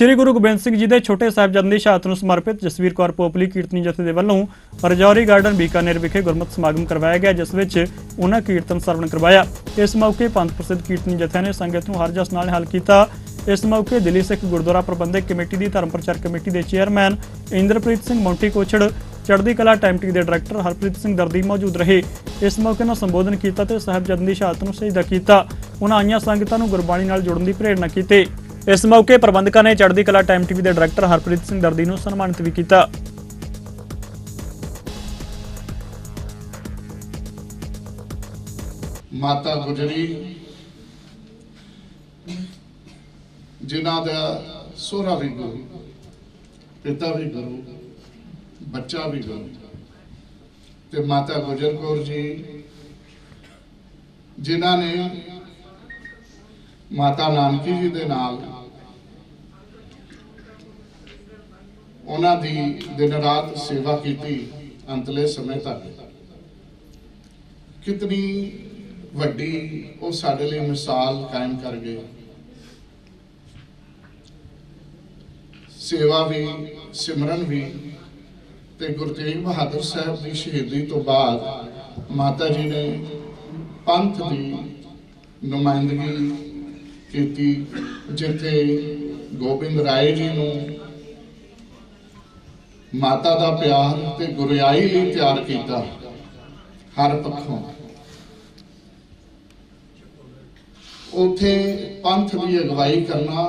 ਸ਼੍ਰੀ ਗੁਰੂ ਗੋਬਿੰਦ ਸਿੰਘ ਜੀ ਦੇ ਛੋਟੇ ਸਾਹਿਬਜ਼ਾਦੇ ਦੀ ਸ਼ਹਾਦਤ ਨੂੰ ਸਮਰਪਿਤ ਜਸਵੀਰ ਕੌਰ ਪੋਪਲੀ ਕੀਰਤਨੀ ਜਥੇ ਦੇ ਵੱਲੋਂ ਰਜੌਰੀ ਗਾਰਡਨ ਬੀਕਾਨੇਰ ਵਿਖੇ ਗੁਰਮਤਿ ਸਮਾਗਮ ਕਰਵਾਇਆ ਗਿਆ, ਜਿਸ ਵਿੱਚ ਉਹਨਾਂ ਕੀਰਤਨ ਸਰਵਣ ਕਰਵਾਇਆ। ਇਸ ਮੌਕੇ ਪੰਥ ਪ੍ਰਸਿੱਧ ਕੀਰਤਨੀ ਜਥਿਆਂ ਨੇ ਸੰਗਤ ਨੂੰ ਹਰ ਜਸ ਨਾਲ ਹੱਲ ਕੀਤਾ। ਇਸ ਮੌਕੇ ਦਿੱਲੀ ਸਿੱਖ ਗੁਰਦੁਆਰਾ ਪ੍ਰਬੰਧਕ ਕਮੇਟੀ ਦੀ ਧਰਮ ਪ੍ਰਚਾਰ ਕਮੇਟੀ ਦੇ ਚੇਅਰਮੈਨ ਇੰਦਰਪ੍ਰੀਤ ਸਿੰਘ ਮੌਂਟੀ ਕੋਛੜ, ਚੜ੍ਹਦੀ ਕਲਾ ਟਾਈਮਟੀ ਦੇ ਡਾਇਰੈਕਟਰ ਹਰਪ੍ਰੀਤ ਸਿੰਘ ਦਰਦੀ ਮੌਜੂਦ ਰਹੇ। ਇਸ ਮੌਕੇ ਨਾਲ ਸੰਬੋਧਨ ਕੀਤਾ ਤੇ ਸਾਹਿਬਜ਼ਾਦਿਆਂ ਦੀ ਸ਼ਹਾਦਤ ਨੂੰ ਸਜਦਾ ਕੀਤਾ। ਉਹਨਾਂ ਆਈਆਂ ਸੰਗਤਾਂ ਨੂੰ ਗੁਰਬਾਣੀ ਨਾਲ ਜੁੜਨ ਦੀ ਪ੍ਰੇਰਣਾ ਕੀਤੀ। ਇਸ ਮੌਕੇ ਪ੍ਰਬੰਧਕਾਂ ਨੇ ਚੜ੍ਹਦੀ ਕਲਾ ਟਾਈਮ ਟੀਵੀ ਦੇ ਡਾਇਰੈਕਟਰ ਹਰਪ੍ਰੀਤ ਸਿੰਘ ਦਰਦੀ ਨੂੰ ਸਨਮਾਨਿਤ ਵੀ ਕੀਤਾ। ਮਾਤਾ ਗੁਜਰੀ, ਜਿਨ੍ਹਾਂ ਦਾ ਸੋਹਰਾ ਵੀ ਗੁਰੂ, ਪਿਤਾ ਵੀ ਗੁਰੂ, ਬੱਚਾ ਵੀ ਗੁਰੂ, ਤੇ ਮਾਤਾ ਗੁਜਰ ਕੌਰ ਜੀ, ਜਿਨ੍ਹਾਂ ਨੇ ਮਾਤਾ ਨਾਨਕੀ ਜੀ ਦੇ ਨਾਲ। ਉਹਨਾਂ ਦੀ ਦਿਨ ਰਾਤ ਸੇਵਾ ਕੀਤੀ, ਅੰਤਲੇ ਸਮੇਂ ਤੱਕ। ਕਿਤਨੀ ਵੱਡੀ ਉਹ ਸਾਡੇ ਲਈ ਮਿਸਾਲ ਕਾਇਮ ਕਰ ਗਏ ਸੇਵਾ ਵੀ, ਸਿਮਰਨ ਵੀ ਤੇ ਗੁਰੂ ਤੇਗ ਬਹਾਦਰ ਸਾਹਿਬ ਦੀ ਸ਼ਹੀਦੀ ਤੋਂ ਬਾਅਦ ਮਾਤਾ ਜੀ ਨੇ ਪੰਥ ਦੀ ਨੁਮਾਇੰਦਗੀ ਕੀਤੀ ਜਿੱਥੇ ਗੋਬਿੰਦ ਰਾਏ ਜੀ ਨੂੰ ਮਾਤਾ ਦਾ ਪਿਆਰ ਤੇ ਗੁਰਿਆਈ ਲਈ ਤਿਆਰ ਕੀਤਾ, ਹਰ ਪੱਖੋਂ। ਉਥੇ ਪੰਥ ਦੀ ਅਗਵਾਈ ਕਰਨਾ,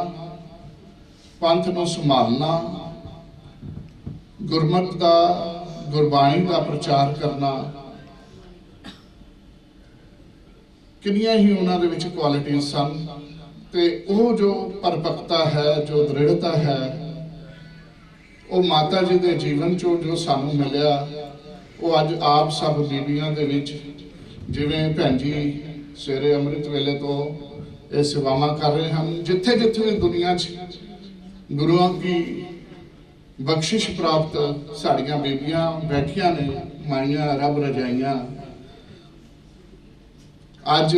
ਪੰਥ ਨੂੰ ਸੰਭਾਲਣਾ, ਗੁਰਮਤ ਦਾ, ਗੁਰਬਾਣੀ ਦਾ ਪ੍ਰਚਾਰ ਕਰਨਾ, ਕਿੰਨੀਆਂ ਹੀ ਉਹਨਾਂ ਦੇ ਵਿੱਚ ਕੁਆਲਿਟੀਆਂ ਸਨ। ਤੇ ਉਹ ਜੋ ਪਰਪਕਤਾ ਹੈ, ਜੋ ਦ੍ਰਿੜਤਾ ਹੈ, ਉਹ ਮਾਤਾ ਜੀ ਦੇ ਜੀਵਨ ਚੋਂ ਜੋ ਸਾਨੂੰ ਮਿਲਿਆ, ਉਹ ਅੱਜ ਆਪ ਸਭ ਬੀਬੀਆਂ ਦੇ ਵਿੱਚ, ਜਿਵੇਂ ਭੈਣ ਜੀ ਸਵੇਰੇ ਅੰਮ੍ਰਿਤ ਵੇਲੇ ਤੋਂ ਇਹ ਸੇਵਾਵਾਂ ਕਰ ਰਹੇ ਹਨ ਜਿੱਥੇ ਜਿੱਥੇ ਵੀ ਦੁਨੀਆ 'ਚ ਗੁਰੂਆਂ ਦੀ ਬਖਸ਼ਿਸ਼ ਪ੍ਰਾਪਤ ਸਾਡੀਆਂ ਬੀਬੀਆਂ ਬੈਠੀਆਂ ਨੇ, ਮਾਈਆਂ ਰੱਬ ਰਜਾਈਆਂ, ਅੱਜ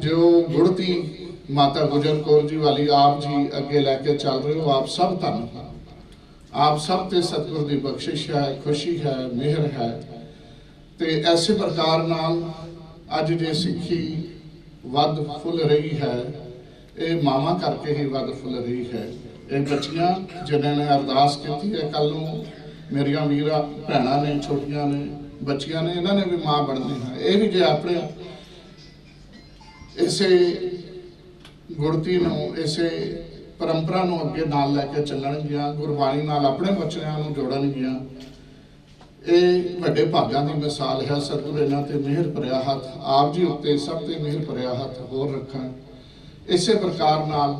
ਜੋ ਗੁੜਤੀ ਮਾਤਾ ਗੁਜਰ ਕੌਰ ਜੀ ਵਾਲੀ ਆਪ ਜੀ ਅੱਗੇ ਲੈ ਕੇ ਚੱਲ ਰਹੇ ਹੋ। ਆਪ ਸਭ ਧੰਨ ਆਪ ਸਭ ਤੇ ਸਤਿਗੁਰ ਦੀ ਬਖਸ਼ਿਸ਼ ਹੈ, ਖੁਸ਼ੀ ਹੈ, ਮਿਹਰ ਹੈ। ਤੇ ਐਸੇ ਪ੍ਰਕਾਰ ਨਾਲ ਅੱਜ ਜੇ ਸਿੱਖੀ ਵੱਧ ਫੁੱਲ ਰਹੀ ਹੈ, ਇਹ ਮਾਵਾਂ ਕਰਕੇ ਹੀ ਵੱਧ ਫੁੱਲ ਰਹੀ ਹੈ। ਇਹ ਬੱਚੀਆਂ ਜਿਨ੍ਹਾਂ ਨੇ ਅਰਦਾਸ ਕੀਤੀ ਹੈ ਕੱਲ ਨੂੰ ਮੇਰੀਆਂ ਵੀਰਾਂ, ਭੈਣਾਂ ਨੇ, ਛੋਟੀਆਂ ਨੇ, ਬੱਚੀਆਂ ਨੇ, ਇਹਨਾਂ ਨੇ ਵੀ ਮਾਂ ਬਣਨੀ ਹੈ। ਇਹ ਵੀ ਜੇ ਆਪਣੇ ਇਸੇ ਗੁਰਤੀ ਨੂੰ ਇਸੇ ਪਰੰਪਰਾ ਨੂੰ ਅੱਗੇ ਨਾਲ ਲੈ ਕੇ ਚੱਲਣਗੀਆਂ ਗੁਰਬਾਣੀ ਨਾਲ ਆਪਣੇ ਬੱਚਿਆਂ ਨੂੰ ਜੋੜਨਗੀਆਂ ਇਹ ਵੱਡੇ ਭਾਗਾਂ ਦੀ ਮਿਸਾਲ ਹੈ, ਸਤਿਗੁਰ ਇਹਨਾਂ ਤੇ ਮਿਹਰ ਭਰਿਆ ਹੱਥ, ਆਪ ਜੀ ਉੱਤੇ ਸਭ ਤੇ ਮਿਹਰ ਭਰਿਆ ਹੱਥ ਹੋਰ ਰੱਖਣ। ਇਸੇ ਪ੍ਰਕਾਰ ਨਾਲ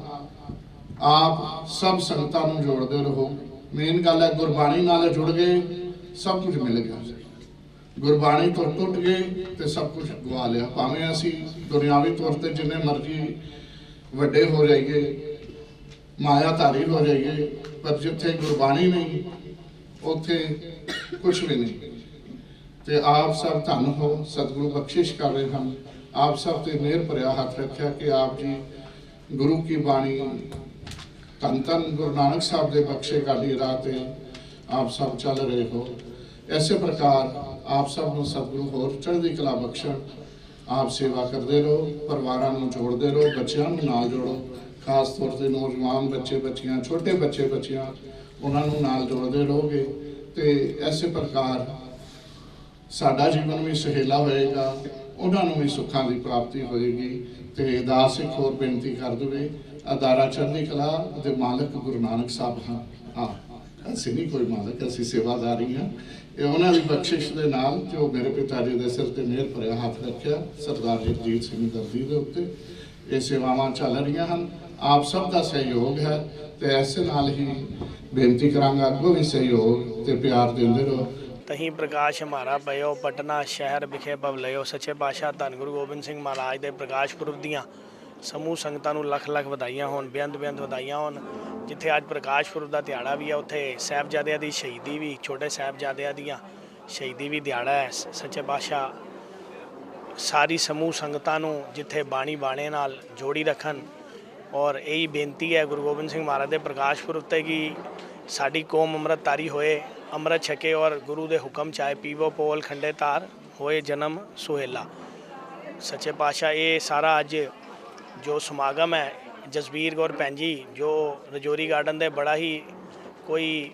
ਆਪ ਸਭ ਸੰਗਤਾਂ ਨੂੰ ਜੋੜਦੇ ਰਹੋ। ਮੇਨ ਗੱਲ ਹੈ, ਗੁਰਬਾਣੀ ਨਾਲ ਜੁੜ ਗਏ, ਸਭ ਕੁਝ ਮਿਲ ਗਿਆ। ਗੁਰਬਾਣੀ ਤੋਂ ਟੁੱਟ ਗਏ ਤੇ ਸਭ ਕੁਝ ਗਵਾ ਲਿਆ। ਭਾਵੇਂ ਅਸੀਂ ਦੁਨਿਆਵੀ ਤੌਰ ਤੇ ਜਿੰਨੇ ਮਰਜ਼ੀ ਵੱਡੇ ਹੋ ਜਾਈਏ, ਮਾਇਆ ਧਾਰੀ ਹੋ ਜਾਈਏ, ਪਰ ਜਿੱਥੇ ਗੁਰਬਾਣੀ ਨਹੀਂ, ਉੱਥੇ ਕੁਝ ਵੀ ਨਹੀਂ। ਤੇ ਆਪ ਸਭ ਧੰਨ ਹੋ, ਸਤਿਗੁਰੂ ਬਖਸ਼ਿਸ਼ ਕਰ ਰਹੇ ਹਨ। ਆਪ ਸਭ ਤੇ ਮਿਹਰ ਭਰਿਆ ਹੱਥ ਰੱਖਿਆ ਕਿ ਆਪ ਜੀ ਗੁਰੂ ਕੀ ਬਾਣੀ ਧੰਨ ਧੰਨ ਗੁਰੂ ਨਾਨਕ ਸਾਹਿਬ ਦੇ ਬਖਸ਼ੇ ਗਾਡੀ ਰਾਹ ਤੇ ਆਪ ਸਭ ਚੱਲ ਰਹੇ ਹੋ। ਐਸੇ ਪ੍ਰਕਾਰ ਆਪ ਸਭ ਨੂੰ ਸਤਿਗੁਰੂ ਹੋਰ ਚੜ੍ਹਦੀ ਕਲਾ ਬਖਸ਼ਣ ਆਪ ਸੇਵਾ ਕਰਦੇ ਰਹੋ, ਪਰਿਵਾਰਾਂ ਨੂੰ ਜੋੜਦੇ ਰਹੋ, ਬੱਚਿਆਂ ਨੂੰ ਨਾਲ ਜੋੜੋ। ਖਾਸ ਤੌਰ ਤੇ ਨੌਜਵਾਨ ਬੱਚੇ ਬੱਚੀਆਂ, ਛੋਟੇ ਬੱਚੇ ਬੱਚੀਆਂ, ਉਹਨਾਂ ਨੂੰ ਨਾਲ ਜੋੜਦੇ ਰਹੋਗੇ ਤੇ ਐਸੇ ਪ੍ਰਕਾਰ ਸਾਡਾ ਜੀਵਨ ਵੀ ਸਹੇਲਾ ਹੋਏਗਾ, ਉਹਨਾਂ ਨੂੰ ਵੀ ਸੁੱਖਾਂ ਦੀ ਪ੍ਰਾਪਤੀ ਹੋਏਗੀ ਤੇ ਦਾਸ ਇੱਕ ਹੋਰ ਬੇਨਤੀ ਕਰ ਦਵੇ, ਅਦਾਰਾ ਚੜ੍ਹਦੀ ਕਲਾ ਦੇ ਮਾਲਕ ਗੁਰੂ ਨਾਨਕ ਸਾਹਿਬ ਹਾਂ ਹਾਂ ਅਸੀਂ ਨਹੀਂ ਕੋਈ ਮਾਲਕ, ਅਸੀਂ ਸੇਵਾਦਾਰੀ ਹਾਂ। ਇਹ ਉਹਨਾਂ ਦੀ ਬਖਸ਼ਿਸ਼ ਦੇ ਨਾਲ ਜੋ ਮੇਰੇ ਪਿਤਾ ਜੀ ਦੇ ਸਿਰ ਤੇ ਮਿਹਰ ਭਰਿਆ ਹੱਥ ਰੱਖਿਆ, ਸਰਦਾਰ ਜਗਜੀਤ ਸਿੰਘ ਦਰਦੀ ਦੇ ਉੱਤੇ ਇਹ ਸੇਵਾਵਾਂ ਚੱਲ ਰਹੀਆਂ ਹਨ। ਆਪ ਸਭ ਦਾ ਸਹਿਯੋਗ ਹੈ ਤੇ ਐਸੇ ਨਾਲ ਹੀ ਬੇਨਤੀ ਕਰਾਂਗਾ, ਅੱਗੋਂ ਵੀ ਸਹਿਯੋਗ ਤੇ ਪਿਆਰ ਦਿੰਦੇ ਰਹੋ। ਤਹੀਂ ਪ੍ਰਕਾਸ਼ ਹਮਾਰਾ ਪਇਓ, ਪਟਨਾ ਸ਼ਹਿਰ ਵਿਖੇ ਬਵਲਿਓ ਸੱਚੇ ਪਾਤਸ਼ਾਹ ਧੰਨ ਗੁਰੂ ਗੋਬਿੰਦ ਸਿੰਘ ਮਹਾਰਾਜ ਦੇ ਪ੍ਰਕਾਸ਼ ਪੁਰਬ ਦੀਆਂ ਸਮੂਹ ਸੰਗਤਾਂ ਨੂੰ ਲੱਖ ਲੱਖ ਵਧਾਈਆਂ ਹੋਣ ਬੇਅੰਤ ਬੇਅੰਤ ਵਧਾਈਆਂ ਹੋਣ। ਜਿੱਥੇ ਅੱਜ ਪ੍ਰਕਾਸ਼ ਪੁਰਬ ਦਾ ਦਿਹਾੜਾ ਵੀ ਹੈ ਉੱਥੇ ਸਾਹਿਬਜ਼ਾਦਿਆਂ ਦੀ ਸ਼ਹੀਦੀ ਵੀ, ਛੋਟੇ ਸਾਹਿਬਜ਼ਾਦਿਆਂ ਦੀਆਂ ਸ਼ਹੀਦੀ ਵੀ ਦਿਹਾੜਾ ਹੈ। ਸੱਚੇ ਪਾਤਸ਼ਾਹ ਸਾਰੀ ਸਮੂਹ ਸੰਗਤਾਂ ਨੂੰ ਜਿੱਥੇ ਬਾਣੀ ਬਾਣੇ ਨਾਲ ਜੋੜੀ ਰੱਖਣ ਔਰ ਇਹੀ ਬੇਨਤੀ ਹੈ ਗੁਰੂ ਗੋਬਿੰਦ ਸਿੰਘ ਮਹਾਰਾਜ ਦੇ ਪ੍ਰਕਾਸ਼ ਪੁਰਬ ਤੇ ਕਿ ਸਾਡੀ ਕੌਮ ਅੰਮ੍ਰਿਤਧਾਰੀ ਹੋਏ, ਅੰਮ੍ਰਿਤ ਛਕੇ ਔਰ ਗੁਰੂ ਦੇ ਹੁਕਮ ਚਾਹੇ ਪੀਵੋ ਪੋਲ ਖੰਡੇ ਧਾਰ ਹੋਏ, ਜਨਮ, ਸੁਹੇਲਾ। ਸੱਚੇ ਪਾਤਸ਼ਾਹ, ਇਹ ਸਾਰਾ ਅੱਜ ਜੋ ਸਮਾਗਮ ਹੈ ਜਸਬੀਰ ਗੌਰ ਭੈਣ ਜੀ, ਜੋ ਰਜੋਰੀ ਗਾਰਡਨ ਦੇ ਬੜਾ ਹੀ ਕੋਈ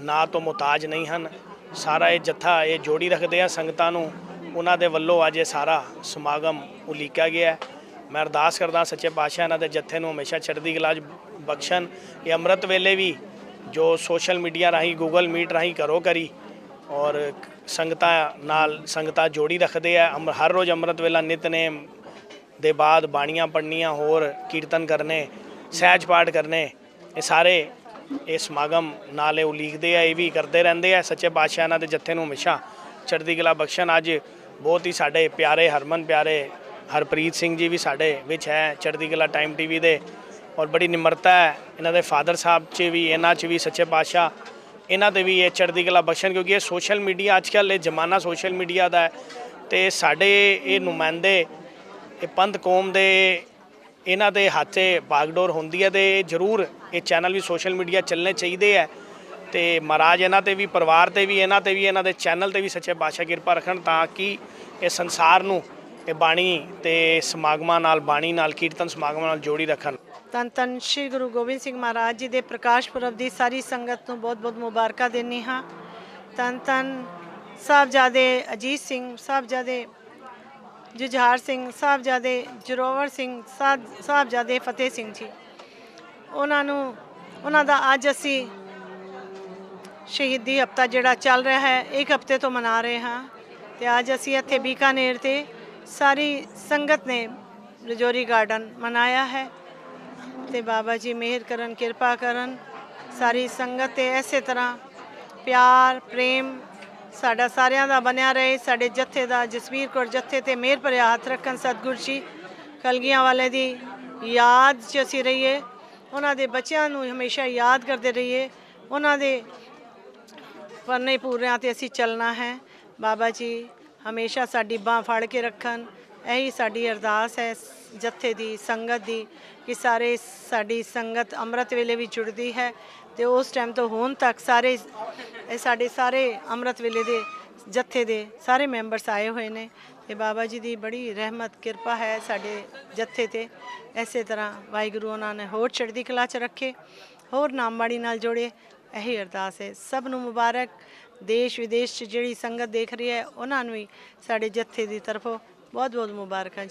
ਨਾ ਤੋਂ ਮੁਤਾਜ ਨਹੀਂ ਹਨ। ਸਾਰਾ ਇਹ ਜੱਥਾ, ਇਹ ਜੋੜੀ ਰੱਖਦੇ ਆ ਸੰਗਤਾਂ ਨੂੰ। ਉਹਨਾਂ ਦੇ ਵੱਲੋਂ ਅੱਜ ਇਹ ਸਾਰਾ ਸਮਾਗਮ ਉਲੀਕਿਆ ਗਿਆ। ਮੈਂ ਅਰਦਾਸ ਕਰਦਾ ਸੱਚੇ ਪਾਤਸ਼ਾਹ ਇਹਨਾਂ ਦੇ ਜੱਥੇ ਨੂੰ ਹਮੇਸ਼ਾ ਚੜ੍ਹਦੀ ਕਲਾ ਬਖਸ਼ਣ। ਇਹ ਅੰਮ੍ਰਿਤ ਵੇਲੇ ਵੀ ਜੋ ਸੋਸ਼ਲ ਮੀਡੀਆ ਰਾਹੀਂ ਗੂਗਲ ਮੀਟ ਰਾਹੀਂ ਕਰੋ ਕਰੀ। ਔਰ ਸੰਗਤਾਂ ਨਾਲ ਸੰਗਤਾਂ ਜੋੜੀ ਰੱਖਦੇ ਆ। ਅੰਮ੍ਰਿ- ਹਰ ਰੋਜ਼ ਅੰਮ੍ਰਿਤ ਵੇਲਾ ਨਿਤਨੇਮ ਦੇ ਬਾਅਦ ਬਾਣੀਆਂ ਪੜ੍ਹਨੀਆਂ, ਹੋਰ ਕੀਰਤਨ ਕਰਨੇ, ਸਹਿਜ ਪਾਠ ਕਰਨੇ, ਇਹ ਸਾਰੇ ਇਹ ਸਮਾਗਮ ਨਾਲੇ ਉਲੀਖਦੇ ਆ, ਇਹ ਵੀ ਕਰਦੇ ਰਹਿੰਦੇ ਆ। ਸੱਚੇ ਪਾਤਸ਼ਾਹ ਇਹਨਾਂ ਦੇ ਜੱਥੇ ਨੂੰ ਹਮੇਸ਼ਾ ਚੜ੍ਹਦੀ ਕਲਾ ਬਖਸ਼ਣ। ਅੱਜ ਬਹੁਤ ਹੀ ਸਾਡੇ ਪਿਆਰੇ ਹਰਮਨ, ਪਿਆਰੇ ਹਰਪ੍ਰੀਤ ਸਿੰਘ ਜੀ ਵੀ ਸਾਡੇ ਵਿੱਚ ਹੈ ਚੜ੍ਹਦੀ ਕਲਾ ਟਾਈਮ ਟੀਵੀ ਦੇ। ਔਰ ਬੜੀ ਨਿਮਰਤਾ ਹੈ ਇਹਨਾਂ ਦੇ ਫਾਦਰ ਸਾਹਿਬ 'ਚ ਵੀ, ਇਹਨਾਂ 'ਚ ਵੀ, ਸੱਚੇ ਪਾਤਸ਼ਾਹ ਇਹਨਾਂ ਤੇ ਵੀ ਇਹ ਚੜ੍ਹਦੀ ਕਲਾ ਬਖਸ਼ਣ। ਕਿਉਂਕਿ ਇਹ ਸੋਸ਼ਲ ਮੀਡੀਆ, ਅੱਜ ਕੱਲ੍ਹ ਇਹ ਜ਼ਮਾਨਾ ਸੋਸ਼ਲ ਮੀਡੀਆ ਦਾ ਹੈ ਤੇ ਸਾਡੇ ਇਹ ਨੁਮਾਇੰਦੇ ਇਹ ਪੰਥ ਕੌਮ ਦੇ ਇਹਨਾਂ ਦੇ ਹੱਥ 'ਚ ਬਾਗਡੋਰ ਹੁੰਦੀ ਹੈ ਤੇ ਜ਼ਰੂਰ ਇਹ ਚੈਨਲ ਵੀ ਸੋਸ਼ਲ ਮੀਡੀਆ ਚੱਲਣੇ ਚਾਹੀਦੇ ਹੈ। ਤੇ ਮਹਾਰਾਜ ਇਹਨਾਂ ਤੇ ਵੀ, ਪਰਿਵਾਰ ਤੇ ਵੀ, ਇਹਨਾਂ ਤੇ ਵੀ, ਇਹਨਾਂ ਦੇ ਚੈਨਲ ਤੇ ਵੀ ਸੱਚੇ ਪਾਤਸ਼ਾਹ ਕਿਰਪਾ ਰੱਖਣ ਤਾਂ ਕਿ ਇਹ ਸੰਸਾਰ ਨੂੰ ਇਹ ਬਾਣੀ ਤੇ ਸਮਾਗਮਾਂ ਨਾਲ, ਬਾਣੀ ਨਾਲ, ਕੀਰਤਨ ਸਮਾਗਮਾਂ ਨਾਲ ਜੋੜੀ ਰੱਖਣ। ਤਨ ਤਨ ਸ਼੍ਰੀ ਗੁਰੂ ਗੋਬਿੰਦ ਸਿੰਘ ਮਹਾਰਾਜ ਜੀ ਦੇ ਪ੍ਰਕਾਸ਼ ਪੁਰਬ ਦੀ ਸਾਰੀ ਸੰਗਤ ਨੂੰ ਬਹੁਤ-ਬਹੁਤ ਮੁਬਾਰਕਾਂ ਦਿੰਨੀ ਹਾਂ। ਤਨ ਤਨ ਸਾਹਿਬਜ਼ਾਦੇ ਅਜੀਤ ਸਿੰਘ, ਸਾਹਿਬਜ਼ਾਦੇ ਜੁਝਾਰ ਸਿੰਘ, ਸਾਹਿਬਜ਼ਾਦੇ ਜਰੋਵਰ ਸਿੰਘ ਸਾਹਿਬ ਸਾਹਿਬਜ਼ਾਦੇ ਫਤਿਹ ਸਿੰਘ ਜੀ। ਉਹਨਾਂ ਨੂੰ, ਉਹਨਾਂ ਦਾ ਅੱਜ ਅਸੀਂ ਸ਼ਹੀਦੀ ਹਫਤਾ ਜਿਹੜਾ ਚੱਲ ਰਿਹਾ ਹੈ, ਇੱਕ ਹਫ਼ਤੇ ਤੋਂ ਮਨਾ ਰਹੇ ਹਾਂ ਤੇ ਅੱਜ ਅਸੀਂ ਇੱਥੇ ਬੀਕਾਨੇਰ ਤੇ ਸਾਰੀ ਸੰਗਤ ਨੇ ਰਜੋਰੀ ਗਾਰਡਨ ਮਨਾਇਆ ਹੈ ਤੇ ਬਾਬਾ ਜੀ ਮਿਹਰ ਕਰਨ, ਕਿਰਪਾ ਕਰਨ, ਸਾਰੀ ਸੰਗਤ ਤੇ ਐਸੇ ਤਰ੍ਹਾਂ ਪਿਆਰ, ਪ੍ਰੇਮ ਸਾਡਾ ਸਾਰਿਆਂ ਦਾ ਬਣਿਆ ਰਹੇ, ਸਾਡੇ ਜੱਥੇ ਦਾ, ਜਸਵੀਰ ਕੌਰ ਜੱਥੇ ਤੇ ਮਿਹਰ ਭਰਿਆ ਹੱਥ ਰੱਖਣ ਸਤਿਗੁਰ ਜੀ। ਕਲਗੀਆਂ ਵਾਲੇ ਦੀ ਯਾਦ 'ਚ ਅਸੀਂ ਰਹੀਏ, ਉਹਨਾਂ ਦੇ ਬੱਚਿਆਂ ਨੂੰ ਹਮੇਸ਼ਾ ਯਾਦ ਕਰਦੇ ਰਹੀਏ, ਉਹਨਾਂ ਦੇ ਪਰਨੇ ਪੂਰਿਆਂ ਤੇ ਅਸੀਂ ਚੱਲਣਾ ਹੈ। ਬਾਬਾ ਜੀ, ਹਮੇਸ਼ਾ ਸਾਡੀ ਬਾਹ ਫੜ ਕੇ ਰੱਖਣ, ਇਹੀ ਸਾਡੀ ਅਰਦਾਸ ਹੈ ਜੱਥੇ ਦੀ, ਸੰਗਤ ਦੀ, ਕਿ ਸਾਰੇ ਸਾਡੀ ਸੰਗਤ ਅੰਮ੍ਰਿਤ ਵੇਲੇ ਵੀ ਜੁੜਦੀ ਹੈ ਤੇ ਉਸ ਟਾਈਮ ਤੋਂ ਹੁਣ ਤੱਕ ਸਾਰੇ ਇਹ ਸਾਡੇ ਸਾਰੇ ਅੰਮ੍ਰਿਤ ਵੇਲੇ ਦੇ ਜੱਥੇ ਦੇ ਸਾਰੇ ਮੈਂਬਰਸ ਆਏ ਹੋਏ ਨੇ ਤੇ ਬਾਬਾ ਜੀ ਦੀ ਬੜੀ ਰਹਿਮਤ, ਕਿਰਪਾ ਹੈ ਸਾਡੇ ਜੱਥੇ ਤੇ। ਐਸੇ ਤਰ੍ਹਾਂ ਵਾਹਿਗੁਰੂ ਉਹਨਾਂ ਨੇ ਹੋਰ ਚੜ੍ਹਦੀ ਕਲਾ ਚ ਰੱਖੇ, ਹੋਰ ਨਾਮਬਾੜੀ ਨਾਲ ਜੋੜੇ। ਇਹੀ ਅਰਦਾਸ ਹੈ, ਸਭ ਨੂੰ ਮੁਬਾਰਕ। ਦੇਸ਼ ਵਿਦੇਸ਼ ਚ ਜਿਹੜੀ ਸੰਗਤ ਦੇਖ ਰਹੀ ਹੈ, ਉਹਨਾਂ ਨੂੰ ਵੀ ਸਾਡੇ ਜੱਥੇ ਦੀ ਤਰਫੋਂ ਬਹੁਤ ਬਹੁਤ ਮੁਬਾਰਕਾਂ।